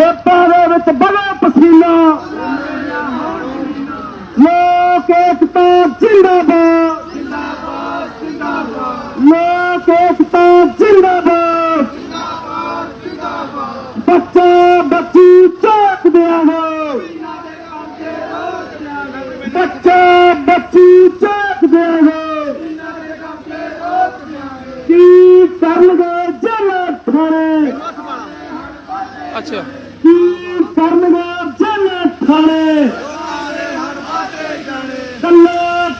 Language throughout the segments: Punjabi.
ਖੇਤਾਂ ਦੇ ਵਿੱਚ ਬੜਾ ਪਸੀਨਾ ਲੋਕ ਏਕਤਾ ਜਿੰਦਾਬਾਦ ਲੋਕ ਏਕਤਾ ਜਿੰਦਾਬਾਦ ਬੱਚਾ ਬੱਚੀ ਚੌਕ ਦਿਆਂਗੇ ਬੱਚਾ ਬੱਚੀ ਚੌਕ ਦਿਆਂਗੇ ਕੀ ਕਰਨਗੇ ਜਲ ਥਾਣੇ ਅੱਛਾ ਕੀ ਕਰਨਗੇ ਜਲ ਥਾਣੇ ਕੱਲੇ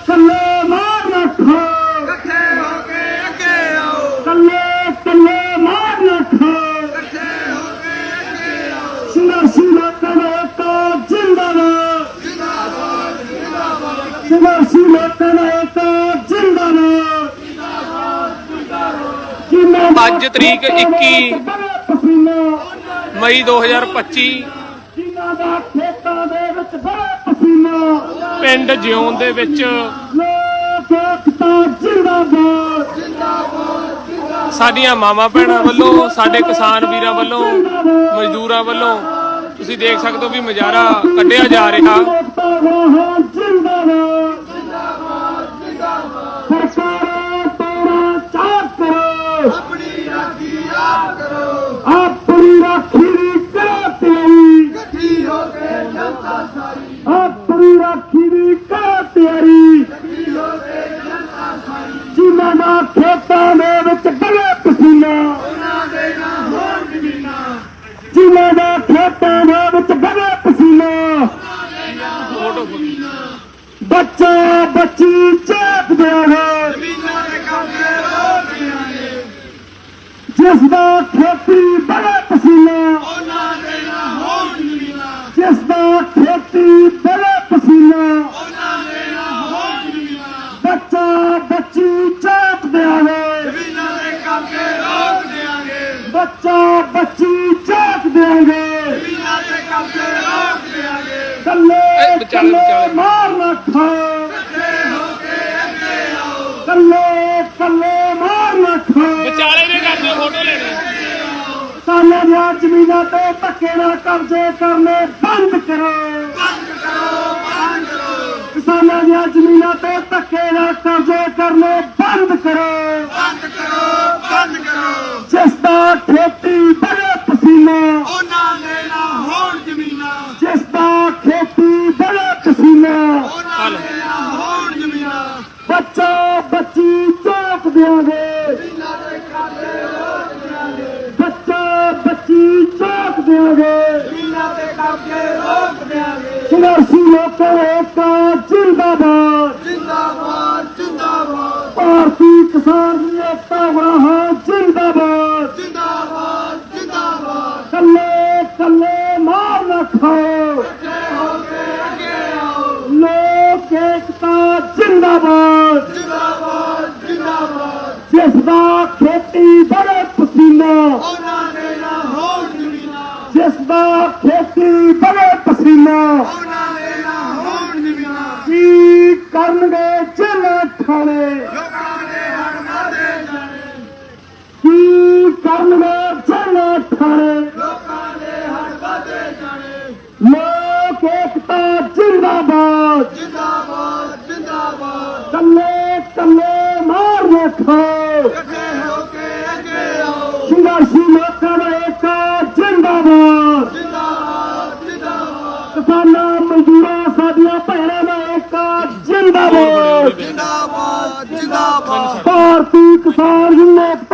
ਕੱਲੇ ਮਾਰ ਰੱਖੋ ਇਕੱਠੇ ਹੋ ਕੇ ਅੱਗੇ ਆਓ ਕੱਲੇ ਕੱਲੇ ਮਾਰ ਰੱਖੋ ਇਕੱਠੇ ਹੋ ਕੇ ਅੱਗੇ ਆਓ ਸੰਘਰਸ਼ੀ ਲੋਕਾਂ ਦਾ ਏਕਾ ਜਿੰਦਾਬਾਦ। ਸੰਘਰਸ਼ੀ ਲੋਕਾਂ ਦਾ ਏਕਾ ਜਿੰਦਾਬਾਦ। ਜਿੰਦਾਬਾਦ ਅੱਜ ਤਰੀਕ 21 ਮਈ 2025 ਜਿਨ੍ਹਾਂ ਦਾ ਖੇਤਾਂ ਦੇ ਵਿੱਚ ਬੜਾ ਪਸੀਨਾ ਪਿੰਡ ਜਿਉਣ ਦੇ ਵਿੱਚ ਜਿੰਦਾਬਾਦ। ਸਾਡੀਆਂ ਮਾਵਾਂ ਭੈਣਾਂ ਵੱਲੋਂ ਸਾਡੇ ਕਿਸਾਨ ਵੀਰਾਂ ਵੱਲੋਂ ਮਜ਼ਦੂਰਾਂ ਵੱਲੋਂ ਤੁਸੀਂ ਦੇਖ ਸਕਦੇ ਹੋ ਵੀ ਮੁਜ਼ਾਹਰਾ ਕੱਢਿਆ ਜਾ ਰਿਹਾ। ਏਕਤਾ ਵਾਹਾਂ ਜਿੰਦਾਬਾਦ ਸਰਕਾਰਾਂ ਤੋੜਾ ਚਾਰ ਕਰੋ। ਆਪਣੀ ਰਾਖੀ ਆਪ ਕਰੋ। ਆਪਣੀ ਰਾਖੀ ਆਪਣੀ ਰਾਖੀ ਦੀ ਕਰੋ ਤਿਆਰੀ ਇਕੱਠੀ ਹੋ ਕੇ ਜਨਤਾ ਸਾਰੀ ਜਿਨ੍ਹਾਂ ਦਾ ਖੇਤਾਂ ਦੇ ਵਿੱਚ ਬੜਾ ਪਸੀਨਾ ਉਹਨਾਂ ਦੇ ਨਾ ਹੋਣ ਜ਼ਮੀਨਾਂ ਜਿਨ੍ਹਾਂ ਦਾ ਖੇਤਾਂ ਦੇ ਬੱਚਾ ਬੱਚੀ ਚੇਪ ਦੇਵੇ ਜ਼ਮੀਨਾਂ ਦੇ ਕਬਜ਼ੇ ਰੋਕ ਦਿਆਂਗੇ ਕੱਲੇ ਕੱਲੇ। ਮਾਰ ਆਓ ਕੱਲੇ ਕੱਲੇ ਮਾਰ ਖਾਓ। ਵਿਚਾਲੇ ਨੇ ਕਰਦੇ ਫੋਟੋ ਲੈਣੀ ਸਾਲਾਂ ਦੀਆਂ ਜ਼ਮੀਨਾਂ ਤੇ ਧੱਕੇ ਨਾਲ ਕਬਜ਼ੇ ਕਰਨੇ ਬੰਦ ਕਰੋ ਬੰਦ ਕਰੋ ਬੰਦ ਕਰੋ। ਕਿਸਾਨਾਂ ਦੀਆਂ ਜ਼ਮੀਨਾਂ ਤੇ ਧੱਕੇ ਨਾਲ ਕਬਜ਼ੇ ਕਰਨੇ ਬੰਦ ਕਰੋ। ਬੰਦ ਕਰੋ ਬੰਦ ਕਰੋ। ਜਿਸ ਦਾ ਖੇਤੀ ਬੜੇ ਪਸੀਨਾ ਉਹਨਾਂ ਏਕਤਾ ਜਿੰਦਾਬਾਦ ਜਿੰਦਾਬਾਦ। ਜਿੰਦਾਬਾਦ ਜਿਸ ਦਾ ਖੇਤੀ ਬੜੇ ਪਸੀਨਾ। ਉਹਨਾਂ ਦੇ ਨਾ ਹੋਣ ਜ਼ਮੀਨਾਂ ਜਿਸ ਦਾ ਖੇਤੀ ਬੜੇ ਪਸੀਨਾ। ਉਹਨਾਂ ਦੇ ਨਾ ਹੋਣ ਜ਼ਮੀਨਾਂ ਕੀ ਕਰਨਗੇ ਜੇਲ੍ਹਾਂ ਥਾਣੇ ਲੋਕਾਂ ਦੇ ਹੜ ਵਾਦੇ ਜਾਣੇ ਕੀ ਕਰਨਗੇ ਜੇਲ੍ਹਾਂ ਥਾਣੇ ਲੋਕਾਂ ਦੇ ਹੜ ਵਾਦੇ ਜਾਣੇ ਲੋਕ ਏਕਤਾ ਜਿੰਦਾਬਾਦ ਜਿੰਦਾਬਾਦ ਜਿੰਦਾਬਾਦ ਕੱਲੇ ਕੱਲੇ ਮਾਰ ਖਾਓ ਇਕੱਠੇ ਹੋ ਕੇ ਅੱਗੇ ਆਓ ਸੰਘਰਸ਼ੀ ਲੋਕਾਂ ਦਾ ਏਕਾ ਜਿੰਦਾਬਾਦ। ਜਿੰਦਾਬਾਦ ਜਿੰਦਾਬਾਦ ਕਿਸਾਨਾਂ ਮਜ਼ਦੂਰਾਂ ਸਾਡੀਆਂ ਭੈਣਾਂ ਦਾ ਏਕਾ ਜਿੰਦਾਬਾਦ। ਜਿੰਦਾਬਾਦ ਜਿੰਦਾਬਾਦ। ਭਾਰਤੀ ਕਿਸਾਨ ਏਕਤਾ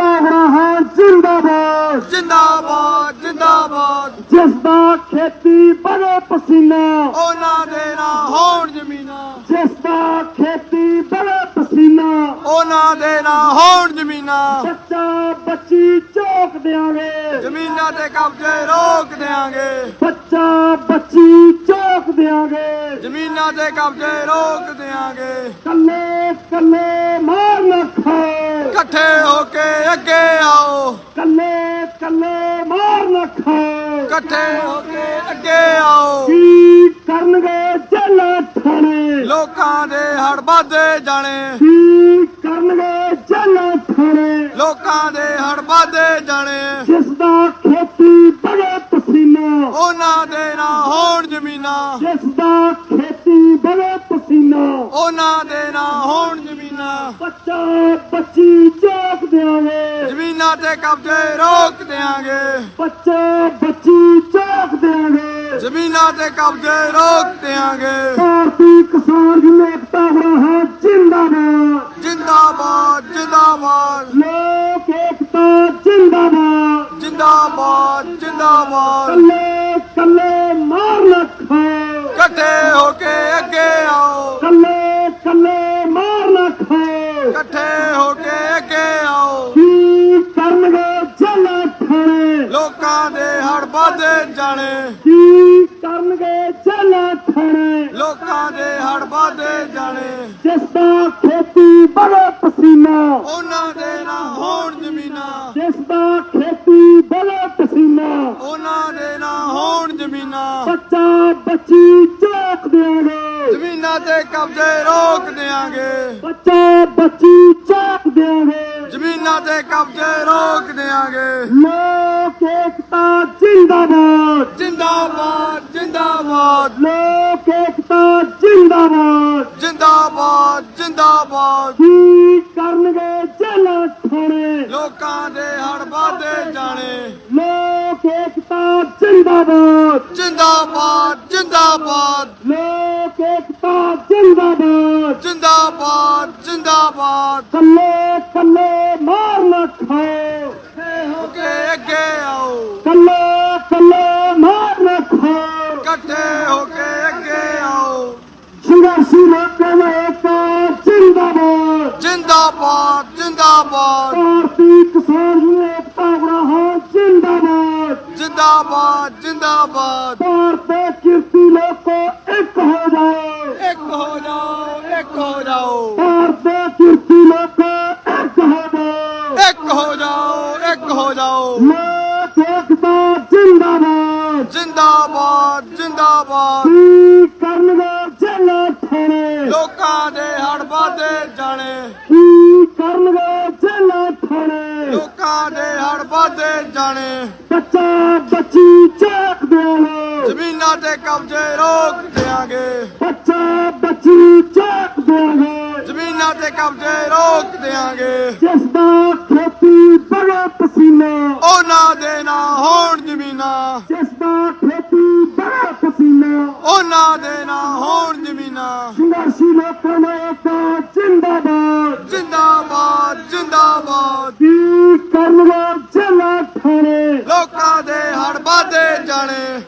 ਦੇ ਨਾ ਹੋਣ ਜ਼ਮੀਨਾਂ। ਬੱਚਾ ਬੱਚੀ ਚੌਕ ਦਿਆਂਗੇ। ਜ਼ਮੀਨਾਂ ਤੇ ਕਬਜ਼ੇ ਰੋਕ ਦੇਾਂਗੇ ਬੱਚਾ ਬੱਚੀ ਚੌਕ ਦਿਆਂਗੇ। ਜ਼ਮੀਨਾਂ ਤੇ ਕਬਜ਼ੇ ਰੋਕ ਦੇਾਂਗੇ ਕੱਲੇ ਕੱਲੇ ਮਾਰ ਨਾ ਖਾਓ। ਇਕੱਠੇ ਹੋ ਕੇ ਅੱਗੇ ਆਓ। ਕੱਲੇ ਕੱਲੇ ਮਾਰ ਨਾ ਖਾਓ ਇਕੱਠੇ ਹੋ ਕੇ ਅੱਗੇ ਆਓ। ਕੀ ਕਰਨਗੇ ਜੇਲ੍ਹਾਂ ਥਾਣੇ? ਲੋਕਾਂ ਦੇ ਹੜ ਵਾਦੇ ਜਾਣੇ। ਕੀ ਕਰਨਗੇ ਜੇਲ੍ਹਾਂ ਥਾਣੇ? ਲੋਕਾਂ ਦੇ ਹੜ ਵਾਦੇ ਜਾਣੇ। ਜਿਸ ਦਾ ਖੇਤੀ ਬੜੇ ਪਸੀਨਾ। ਉਹਨਾਂ ਦੇ ਨਾ ਹੋਣ ਜ਼ਮੀਨਾਂ। ਜਿਸ ਦਾ ਖੇਤੀ ਬੜੇ ਪਸੀਨਾ। ਉਹਨਾਂ ਦੇ ਨਾ ਹੋਣ ਜ਼ਮੀਨਾਂ। ਬੱਚਾ ਤੇ ਕਬਜ਼ੇ ਰੋਕ ਦਿਆਂਗੇ। ਬੱਚਾ ਬੱਚੀ ਚੋਕ ਦਿਆਂਗੇ। ਜ਼ਮੀਨਾਂ ਤੇ ਕਬਜ਼ੇ ਰੋਕ ਦਿਆਂਗੇ। ਭਾਰਤੀ ਕਿਸਾਨ ਏਕਤਾ ਹੈ ਜਿੰਦਾਬਾਦ। ਜਿੰਦਾਬਾਦ ਜਿੰਦਾਬਾਦ। ਲੋਕ ਏਕਤਾ ਜਿੰਦਾਬਾਦ। ਜਿੰਦਾਬਾਦ ਜਿੰਦਾਬਾਦ। ਕੱਲੇ ਕੱਲੇ ਵੱਧਦੇ ਜਾਣੇ। ਕੀ ਕਰਨਗੇ ਜਲਾ ਠਾਣੇ ਲੋਕਾਂ ਦੇ ਹੜ ਵੱਧਦੇ ਜਾਣੇ। ਜਿਸ ਦਾ ਖੇਤੀ ਬੜੇ ਪਸੀਨਾ। ਉਹਨਾਂ ਦੇ ਨਾ ਹੋਣ ਜ਼ਮੀਨਾਂ। ਜਿਸ ਦਾ ਖੇਤੀ ਬੜੇ ਪਸੀਨਾ। ਉਹਨਾਂ ਦੇ ਨਾ ਹੋਣ ਜ਼ਮੀਨਾਂ। ਬੱਚਾ ਬੱਚੀ ਚੋਕ ਦਿਆਂਗੇ। ਜ਼ਮੀਨਾਂ ਤੇ ਕਬਜ਼ੇ ਰੋਕ ਦਿਆਂਗੇ। ਬੱਚਾ ਬੱਚੀ ਚੋਕ ਦਿਆਂਗੇ। ਜ਼ਮੀਨਾਂ ਤੇ ਕਬਜ਼ੇ ਰੋਕ ਦਿਆਂਗੇ। ਲੋਕ ਏਕਤਾ ਜਿੰਦਾਬਾਦ ਜਿੰਦਾਬਾਦ। ਕੱਲੇ ਕੱਲੇ ਮਾਰ ਨਾ ਖਾਓ ਹੋ ਕੇ ਅੱਗੇ ਆਓ। ਕੱਲੇ ਕੱਲੇ ਮਾਰ ਨਾ ਖਾਓ। ਇਕੱਠੇ ਹੋ ਕੇ ਅੱਗੇ ਆਓ। ਸੰਘਰਸ਼ੀ ਲੋਕਾਂ ਦਾ ਏਕਤਾ ਜਿੰਦਾਬਾਦ। ਜਿੰਦਾਬਾਦ ਜਿੰਦਾਬਾਦ। ਇੱਕ ਹੋ ਜਾਓ। ਲੋਕ ਏਕਤਾ ਜਿੰਦਾਬਾਦ। ਜਿੰਦਾਬਾਦ ਜਿੰਦਾਬਾਦ। ਕੀ ਕਰਨਗੇ ਜਲਾ ਠਾਣੇ ਲੋਕਾਂ ਦੇ ਹੜ ਵੱਧਦੇ ਜਾਣੇ। ਕੀ ਕਰਨਗੇ ਜਲਾ ਠਾਣੇ ਲੋਕਾਂ ਦੇ ਹੜ ਵੱਧਦੇ ਜਾਣੇ। ਬੱਚਾ ਬੱਚੀ ਚੋਕ ਦਿਆਂਗੇ ਜ਼ਮੀਨਾਂ ਤੇ ਕਬਜ਼ੇ ਰੋਕ ਦਿਆਂਗੇ। ਬੱਚਾ ਬੱਚੀ ਚੋਕ ਦਿਆਂਗੇ ਜ਼ਮੀਨਾਂ ਤੇ ਕਬਜ਼ੇ ਰੋਕ ਦਿਆਂਗੇ। ਜਿਸ ਦਾ ਪਸੀਨਾ ਉਹਨਾਂ ਦੇ ਨਾ ਹੋਣ ਜ਼ਮੀਨਾਂ। ਜਿਸ ਦਾ ਖੇਤੀ ਬੜਾ ਪਸੀਨਾ। ਉਹਨਾਂ ਦੇ ਨਾ ਹੋਣ ਜ਼ਮੀਨਾਂ। ਸੰਘਰਸ਼ੀ ਲੋਕਾਂ ਦਾ ਏਕਤਾ ਜਿੰਦਾਬਾਦ। ਜਿੰਦਾਬਾਦ ਜਿੰਦਾਬਾਦ। ਕੀ ਕਰਨਗੇ ਜਲਾ ਠਾਣੇ ਲੋਕਾਂ ਦੇ ਹੜ ਵੱਧਦੇ ਜਾਣੇ।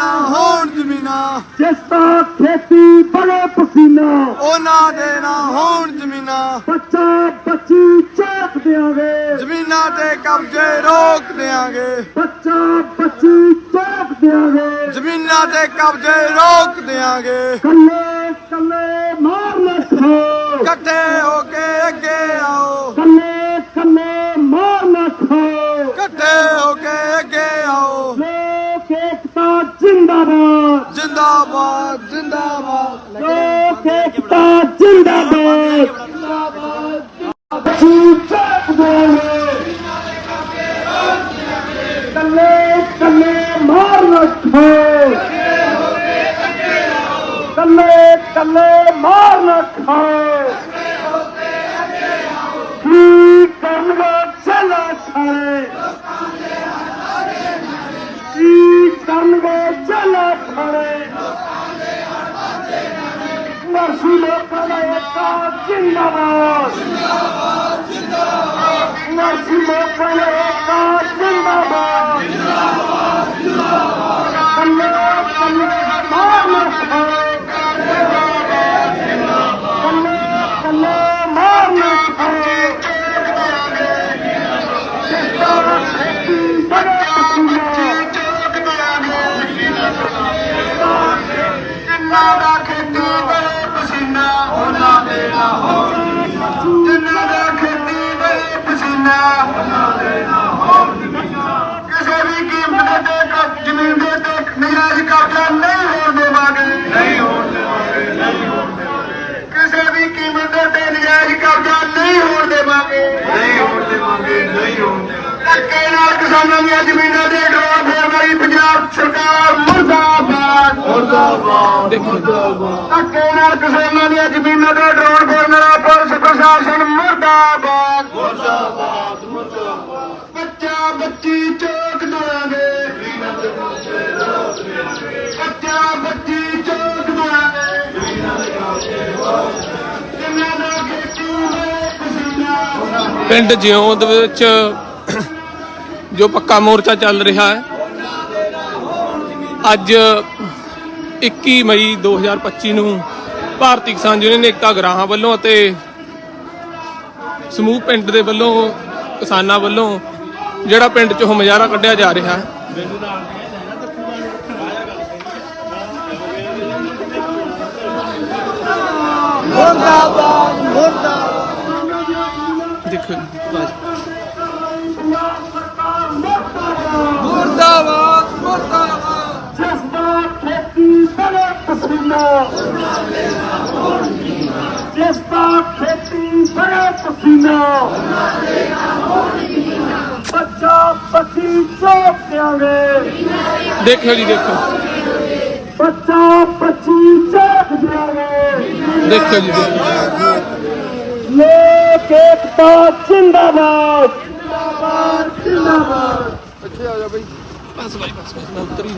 ਉਹਨਾਂ ਦੇ ਨਾ ਹੋਣ ਜ਼ਮੀਨਾਂ। ਜਿਸ ਦਾ ਖੇਤੀ ਬੜੇ ਪਸੀਨਾ ਉਹਨਾਂ ਦੇ ਨਾ ਹੋਣ ਜ਼ਮੀਨਾਂ। ਬੱਚਾ ਬੱਚੀ ਚੋਕ ਦਿਆਂਗੇ। ਜ਼ਮੀਨਾਂ ਤੇ ਕਬਜ਼ੇ ਰੋਕ ਦਿਆਂਗੇ। ਬੱਚਾ ਬੱਚੀ ਚੋਕ ਦਿਆਂਗੇ। ਜ਼ਮੀਨਾਂ ਤੇ ਕਬਜ਼ੇ ਰੋਕ ਕੱਲੇ ਕੱਲੇ ਜਿੰਦਾਬਾਦ ਜਿੰਦਾਬਾਦ मानक ਦੇਵਾਂਗੇ। ਨਹੀਂ ਹੋਣ ਦੇਵਾਂਗੇ ਨਹੀਂ ਹੋਣ ਧੱਕੇ ਨਾਲ ਕਿਸਾਨਾਂ ਦੀਆਂ ਜ਼ਮੀਨਾਂ ਦੇ ਡਰੋਨ ਫੇਰਨ ਵਾਲੀ ਪੰਜਾਬ ਸਰਕਾਰ ਮੁਰਦਾਬਾਦ। ਮੁਰਦਾਬਾਦ ਦੇਖੋ। ਧੱਕੇ ਨਾਲ ਕਿਸਾਨਾਂ ਦੀਆਂ ਜ਼ਮੀਨਾਂ ਦੇ ਡਰੋਨ ਫੇਰਨ ਵਾਲਾ ਪੁਲਿਸ ਪ੍ਰਸ਼ਾਸਨ ਮੁਰਦਾਬਾਦ। ਮੁਰਦਾਬਾਦ ਮੁਰਦਾਬਾਦ। ਬੱਚਾ ਬੱਚੀ ਚੌਕ ਦੋਲਾਂਗੇ ਬੱਚਾ ਬੱਚੀ ਚੌਕ ਦੋਲਾਂਗੇ ਪਿੰਡ ਜਿਉਂਦ ਵਿੱਚ ਜੋ ਪੱਕਾ ਮੋਰਚਾ ਚੱਲ ਰਿਹਾ ਹੈ, ਅੱਜ 21 ਮਈ 2025 ਨੂੰ ਭਾਰਤੀ ਕਿਸਾਨ ਯੂਨੀਅਨ ਏਕਤਾ ਗਰਾਹਾਂ ਵੱਲੋਂ ਅਤੇ ਸਮੂਹ ਪਿੰਡ ਦੇ ਵੱਲੋਂ, ਕਿਸਾਨਾਂ ਵੱਲੋਂ ਜਿਹੜਾ ਪਿੰਡ 'ਚੋਂ ਮੁਜ਼ਾਹਰਾ ਕੱਢਿਆ ਜਾ ਰਿਹਾ ਹੈ। ਦੇਖੋ ਮੁਰਦਾਬਾਦ ਮੁਰਦਾਬਾਦ। ਜਿਸ ਦਾ ਖੇਤੀ ਬੜੇ ਪਸੀਨਾ। ਜਿਸ ਦਾ ਖੇਤੀ ਬੜੇ ਪਸੀਨਾ। ਬੱਚਾ ਬੱਚੀ ਚੋਕ ਦਿਆਂਗੇ ਦੇਖੋ ਜੀ ਦੇਖੋ। ਬੱਚਾ ਬੱਚੀ ਚੋਕ ਦਿਆਂਗੇ ਦੇਖੋ ਜੀ ਦੇਖੋ। ਲੋਕ ਏਕਤਾ ਜਿੰਦਾਬਾਦ। ਜਿੰਦਾਬਾਦ ਜਿੰਦਾਬਾਦ ਬਸ ਬਾਈ ਬਸ ਬਸ ਮੈਂ ਉੱਤਰ।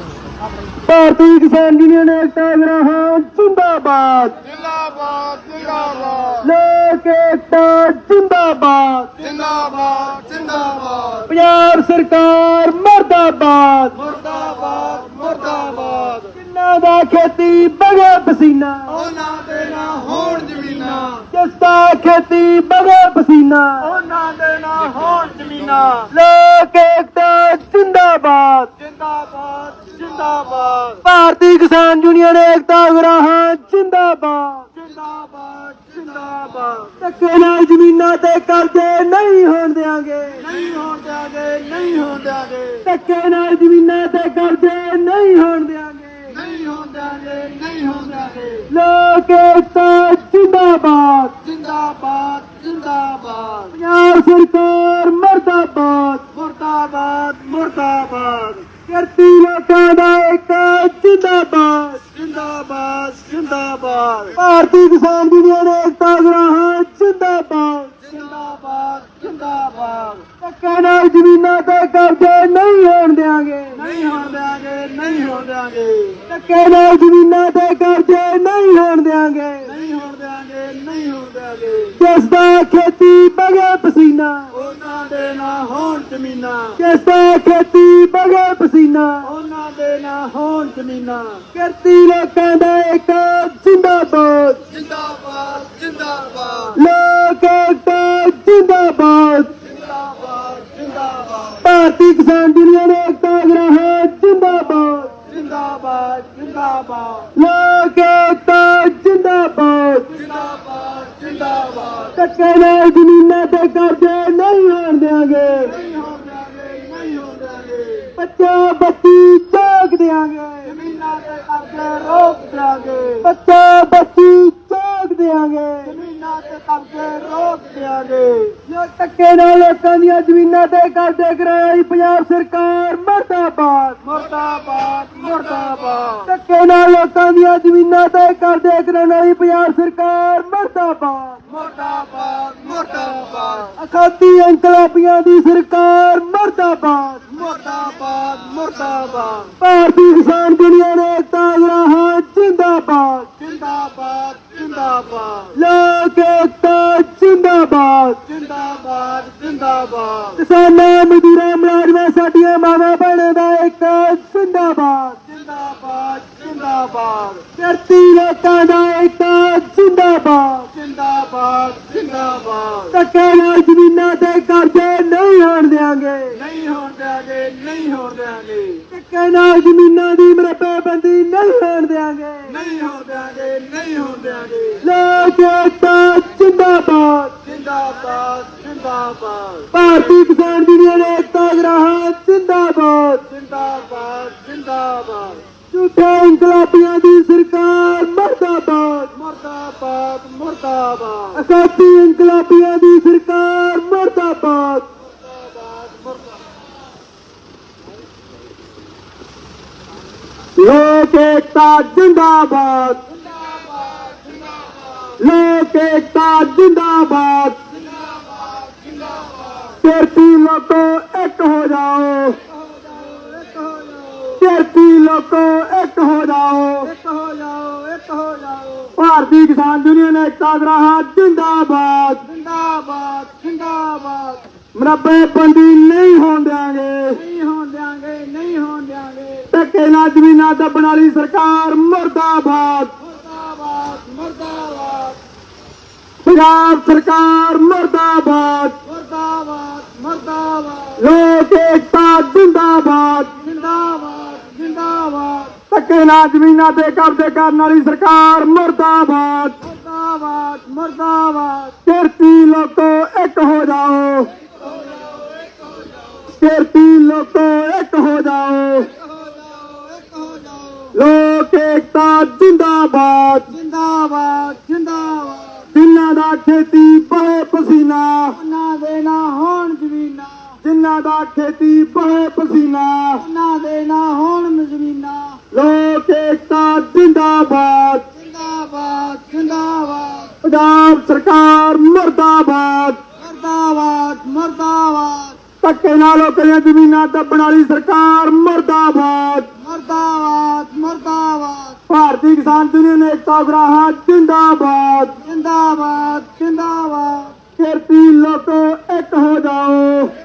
ਭਾਰਤੀ ਕਿਸਾਨ ਯੂਨੀਅਨ ਏਕਤਾ ਗ੍ਰਾਹਾਂ ਜਿੰਦਾਬਾਦ। ਜਿੰਦਾਬਾਦ ਜਿੰਦਾਬਾਦ। ਲੋਕ ਏਕਤਾ ਜਿੰਦਾਬਾਦ। ਜਿੰਦਾਬਾਦ ਜਿੰਦਾਬਾਦ। ਪੰਜਾਬ ਸਰਕਾਰ ਮਰਦਾਬਾਦ। ਮੁਰਦਾਬਾਦ ਮੁਰਦਾਬਾਦ। ਕਿੰਨਾ ਦਾ ਖੇਤੀ ਬਗੇ ਪਸੀਨਾ। ਉਹਨਾਂ ਦੇ ਨਾ ਹੋਣ ਜ਼ਮੀਨਾਂ ਜਿਸ ਦਾ ਖੇਤੀ ਬਗੇ ਪਸੀਨਾ। ਉਹਨਾਂ ਦੇ ਨਾ ਹੋਣ ਜ਼ਮੀਨਾਂ। ਲੋਕ ਏਕਤਾ ਜਿੰਦਾਬਾਦ। ਜਿੰਦਾਬਾਦ ਜਿੰਦਾਬਾਦ। ਭਾਰਤੀ ਕਿਸਾਨ ਯੂਨੀਅਨ ਏਕਤਾ ਗ੍ਰਾਹਾਂ ਜਿੰਦਾਬਾਦ। ਜਿੰਦਾਬਾਦ ਜਿੰਦਾਬਾਦ। ਧੱਕੇ ਨਾਲ ਜ਼ਮੀਨਾਂ ਤੇ ਕਬਜ਼ੇ ਨਹੀਂ ਹੋਣ ਦੇਾਂਗੇ ਨਹੀਂ ਹੋਣ ਦਿਆਂਗੇ ਨਹੀਂ ਹੋਣ ਦਿਆਂਗੇ। ਧੱਕੇ ਨਾਲ ਜ਼ਮੀਨਾਂ ਤੇ ਕਬਜ਼ੇ ਨਹੀਂ ਹੋਣ ਦੇਾਂਗੇ ਨਹੀਂ ਹੋਣ ਦਿਆਂਗੇ ਨਹੀਂ ਹੋਣ ਦਿਆਂਗੇ। ਲੋਕ ਏਕਤਾ ਜਿੰਦਾਬਾਦ। ਜਿੰਦਾਬਾਦ ਜਿੰਦਾਬਾਦ। ਪੰਜਾਬ ਸਰਕਾਰ ਮਰਦਾਬਾਦ ਮੁਰਦਾਬਾਦ ਮੁਰਦਾਬਾਦ ਕਰਤੀ ਲੋਕਾਂ ਦਾ ਇੱਕ ਜਿੰਦਾਬਾਦ ਜਿੰਦਾਬਾਦ ਜਿੰਦਾਬਾਦ ਭਾਰਤੀ ਕਿਸਾਨ ਯੂਨੀਅਨ ਏਕਤਾ ਗ੍ਰਾਹਾਂ ਜਿੰਦਾਬਾਦ ਜਿੰਦਾਬਾਦ ਜਿੰਦਾਬਾਦ ਧੱਕੇ ਨਾਲ ਜ਼ਮੀਨਾਂ ਤੇ ਕਬਜ਼ੇ ਨਹੀਂ ਹੋਣ ਦੇਾਂਗੇ ਨਹੀਂ ਹੋਣ ਦਿਆਂਗੇ ਨਹੀਂ ਹੋਣ ਦਿਆਂਗੇ ਧੱਕੇ ਨਾਲ ਜ਼ਮੀਨਾਂ ਤੇ ਕਬਜ਼ੇ ਨਹੀਂ ਹੋਣ ਦੇਾਂਗੇ ਨਹੀਂ ਹੋਣ ਦਿਆਂਗੇ ਨਹੀਂ ਹੋਣ ਦਿਆਂਗੇ ਜਿਸ ਦਾ ਖੇਤੀ ਬਗੇ ਪਸੀਨਾ ਉਹਨਾਂ ਦੇ ਨਾ ਹੋਣ ਜ਼ਮੀਨਾਂ। ਜਿਸ ਦਾ ਖੇਤੀ ਬਗੇ ਪਸੀਨਾ ਉਹਨਾਂ ਦੇ ਨਾ ਹੋਣ ਜ਼ਮੀਨਾਂ ਕਰਤੀ ਲੋਕਾਂ ਦਾ ਇੱਕ ਜਿੰਦਾਬਾਦ ਜਿੰਦਾਬਾਦ ਜਿੰਦਾਬਾਦ ਲੋਕ ਏਕਤਾ ਜਿੰਦਾਬਾਦ ਜਿੰਦਾਬਾਦ ਜਿੰਦਾਬਾਦ ਭਾਰਤੀ ਕਿਸਾਨ ਯੂਨੀਅਨ ਏਕਤਾ ਗ੍ਰਾਹਾਂ ਜਿੰਦਾਬਾਦ ਜਿੰਦਾਬਾਦ ਜਿੰਦਾਬਾਦ ਲੋਕ ਏਕਤਾ ਜਿੰਦਾਬਾਦ ਜਿੰਦਾਬਾਦ ਜਿੰਦਾਬਾਦ ਧੱਕੇ ਨਾਲ ਜ਼ਮੀਨਾਂ ਤੇ ਕਬਜ਼ੇ ਨਹੀਂ ਹੋਣ ਦੇਾਂਗੇ ਨਹੀਂ ਹੋਣ ਦਿਆਂਗੇ ਨਹੀਂ ਹੋਣ ਦਿਆਂਗੇ ਬੱਚਾ ਬੱਚੀ ਚੋਕ ਦਿਆਂਗੇ। ਜ਼ਮੀਨਾਂ ਤੇ ਕਬਜ਼ੇ ਰੋਕ ਦਿਆਂਗੇ। ਬੱਚਾ ਬੱਚੀ ਚੋਕ ਦਿਆਂਗੇ। ਜ਼ਮੀਨਾਂ ਤੇ ਕਬਜ਼ੇ ਰੋਕ ਦਿਆਂਗੇ। ਜੋ ਧੱਕੇ ਨਾਲ ਲੋਕਾਂ ਦੀਆਂ ਜ਼ਮੀਨਾਂ ਤੇ ਕਬਜ਼ੇ ਕਰਾਈ ਪੰਜਾਬ ਸਰਕਾਰ ਮੁਰਦਾਬਾਦ ਭਾਰਤੀ ਕਿਸਾਨ ਯੂਨੀਅਨ ਏਕਤਾ ਗ੍ਰਾਹਾਂ ਜਿੰਦਾਬਾਦ। ਜਿੰਦਾਬਾਦ ਜਿੰਦਾਬਾਦ। ਲੋਕ ਏਕਤਾ ਜਿੰਦਾਬਾਦ। ਜਿੰਦਾਬਾਦ ਜਿੰਦਾਬਾਦ। ਕਿਸਾਨਾਂ ਮਜ਼ਦੂਰਾਂ ਮੁਲਾਜ਼ਮਾਂ ਸਾਡੀਆਂ ਮਾਵਾਂ ਭੈਣਾਂ ਦਾ ਇੱਕ ਜਿੰਦਾਬਾਦ। ਜਿੰਦਾਬਾਦ ਜਿੰਦਾਬਾਦ। ਧਰਤੀ ਲੋਕਾਂ ਦਾ ਇੱਕ ਜਿੰਦਾਬਾਦ। ਜਿੰਦਾਬਾਦ ਜਿੰਦਾਬਾਦ। ਧੱਕੇ ਨਾਲ ਜ਼ਮੀਨਾਂ ਤੇ ਕਬਜ਼ੇ ਨਹੀਂ ਹੋਣ ਦੇਾਂਗੇ ਨਹੀਂ ਹੋਣ ਦਿਆਂਗੇ ਨਹੀਂ ਹੋਣ ਦਿਆਂਗੇ ਧੱਕੇ ਨਾਲ ਜ਼ਮੀਨਾਂ ਦੀ ਮਰਬੇਬੰਦੀ ਦੇਾਂਗੇ ਨਹੀਂ ਹੋਣ ਦਿਆਂਗੇ ਨਹੀਂ ਹੋਣ ਦਿਆਂਗੇ। ਲੋਕ ਏਕਤਾ ਜਿੰਦਾਬਾਦ। ਜਿੰਦਾਬਾਦ ਜਿੰਦਾਬਾਦ। ਭਾਰਤੀ ਕਿਸਾਨ ਯੂਨੀਅਨ ਏਕਤਾ ਗ੍ਰਾਹਾਂ ਜਿੰਦਾਬਾਦ ਜਿੰਦਾਬਾਦ ਜਿੰਦਾਬਾਦ ਝੂਠੇ ਇਨਕਲਾਬੀਆਂ ਦੀ ਸਰਕਾਰ ਮਰਦਾਬਾਦ ਮੁਰਦਾਬਾਦ ਮੁਰਦਾਬਾਦ ਅਸਾਤੀ ਇਨਕਲਾਬੀਆਂ ਦੀ ਸਰਕਾਰ ਲੋਕ ਏਕਤਾ ਜਿੰਦਾਬਾਦ ਲੋਕ ਏਕਤਾ ਜਿੰਦਾਬਾਦ ਕਿਰਤੀ ਲੋਕੋ ਇੱਕ ਹੋ ਜਾਓ ਕਿਰਤੀ ਲੋਕੋ ਇੱਕ ਹੋ ਜਾਓ ਇੱਕ ਹੋ ਜਾਓ ਇੱਕ ਹੋ ਜਾਓ ਭਾਰਤੀ ਕਿਸਾਨ ਯੂਨੀਅਨ ਏਕਤਾ ਗਰਾਹਾ ਜਿੰਦਾਬਾਦ ਜਿੰਦਾਬਾਦ ਜਿੰਦਾਬਾਦ ਮਰੱਬੇ ਬੰਦੀ ਨਹੀਂ ਹੋਣ ਦਿਆਂਗੇ ਨਹੀਂ ਹੋਣ ਦਿਆਂਗੇ ਨਹੀਂ ਹੋਣ ਦਿਆਂਗੇ ਧੱਕੇ ਨਾਲ ਜ਼ਮੀਨਾਂ ਦੱਬਣ ਵਾਲੀ ਸਰਕਾਰ ਮਰਦਾਬਾਦ ਮੁਰਦਾਬਾਦ ਮੁਰਦਾਬਾਦ ਪੰਜਾਬ ਸਰਕਾਰ ਮਰਦਾਬਾਦ ਮੁਰਦਾਬਾਦ ਮੁਰਦਾਬਾਦ ਲੋਕ ਏਕਤਾ ਜਿੰਦਾਬਾਦ ਜਿੰਦਾਬਾਦ ਜਿੰਦਾਬਾਦ ਧੱਕੇ ਨਾਲ ਜ਼ਮੀਨਾਂ ਤੇ ਕਬਜ਼ੇ ਕਰਨ ਵਾਲੀ ਸਰਕਾਰ ਮਰਦਾਬਾਦ ਮੁਰਦਾਬਾਦ ਮੁਰਦਾਬਾਦ ਕਿਰਤੀ ਲੋਕੋ ਇੱਕ ਹੋ ਜਾਓ ਕਿਰਤੀ ਲੋਕੋ ਇੱਕ ਹੋ ਜਾਓ ਇੱਕ ਹੋ ਜਾਓ ਇੱਕ ਹੋ ਜਾਓ ਲੋਕ ਏਕਤਾ ਜਿੰਦਾਬਾਦ ਜਿੰਦਾਬਾਦ ਜਿੰਦਾਬਾਦ ਜਿਨ੍ਹਾਂ ਦਾ ਖੇਤੀ ਬਹੇ ਪਸੀਨਾ। ਉਹਨਾਂ ਦੇ ਨਾ ਹੋਣ ਜ਼ਮੀਨਾਂ। ਜਿਨ੍ਹਾਂ ਦਾ ਖੇਤੀ ਬਹੇ ਪਸੀਨਾ। ਉਹਨਾਂ ਦੇ ਨਾ ਹੋਣ ਜ਼ਮੀਨਾਂ। ਲੋਕ ਏਕਤਾ ਜਿੰਦਾਬਾਦ। ਜਿੰਦਾਬਾਦ ਜਿੰਦਾਬਾਦ। ਪੰਜਾਬ ਸਰਕਾਰ ਮਰਦਾਬਾਦ। ਮੁਰਦਾਬਾਦ ਮੁਰਦਾਬਾਦ। ਧੱਕੇ ਨਾਲ ਲੋਕਾਂ ਦੀਆਂ ਜ਼ਮੀਨਾਂ ਦੱਬਣ ਵਾਲੀ ਸਰਕਾਰ ਮਰਦਾਬਾਦ। ਮੁਰਦਾਬਾਦ ਮੁਰਦਾਬਾਦ। ਭਾਰਤੀ ਕਿਸਾਨ ਯੂਨੀਅਨ ਏਕਤਾ ਗਰਾਹਾ ਜਿੰਦਾਬਾਦ। ਜਿੰਦਾਬਾਦ ਜਿੰਦਾਬਾਦ। ਕਿਰਤੀ ਲੋਕੋ ਇੱਕ ਹੋ ਜਾਓ ਇੱਕ ਹੋ ਜਾਓ।